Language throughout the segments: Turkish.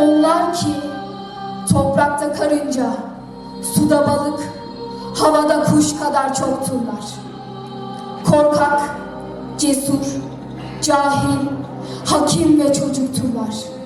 Onlar ki toprakta karınca, suda balık, havada kuş kadar çokturlar. Korkak, cesur, cahil, hakim ve çocukturlar.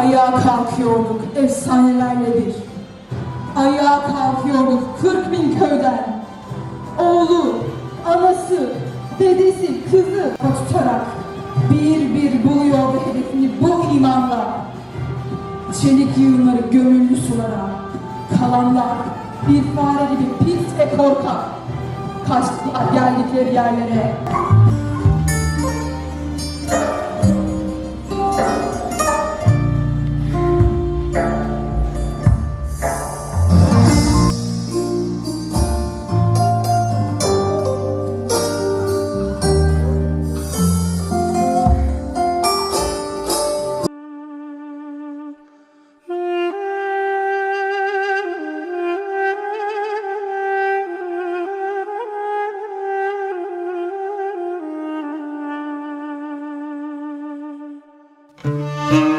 Ayağa kalkıyorduk efsanelerle bir. Ayağa kalkıyorduk 40 bin köyden. Oğlu, anası, dedesi, kızı tutarak bir bir buluyordu hedefini bu imanla. Çelik yığınları gömüllü sulara, kalanlar bir fare gibi pis ve korkak. Kaçtılar geldikleri yerlere.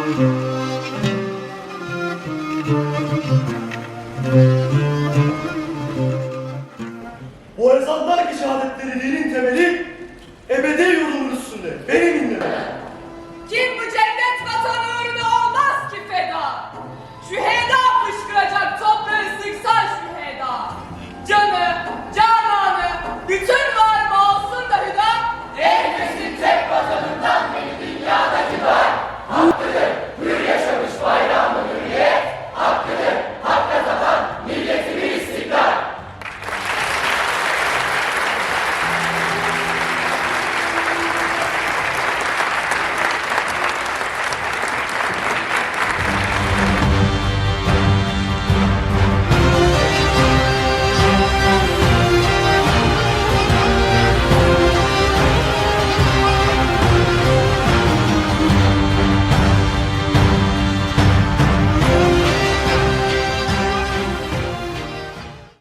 Bu ezanlar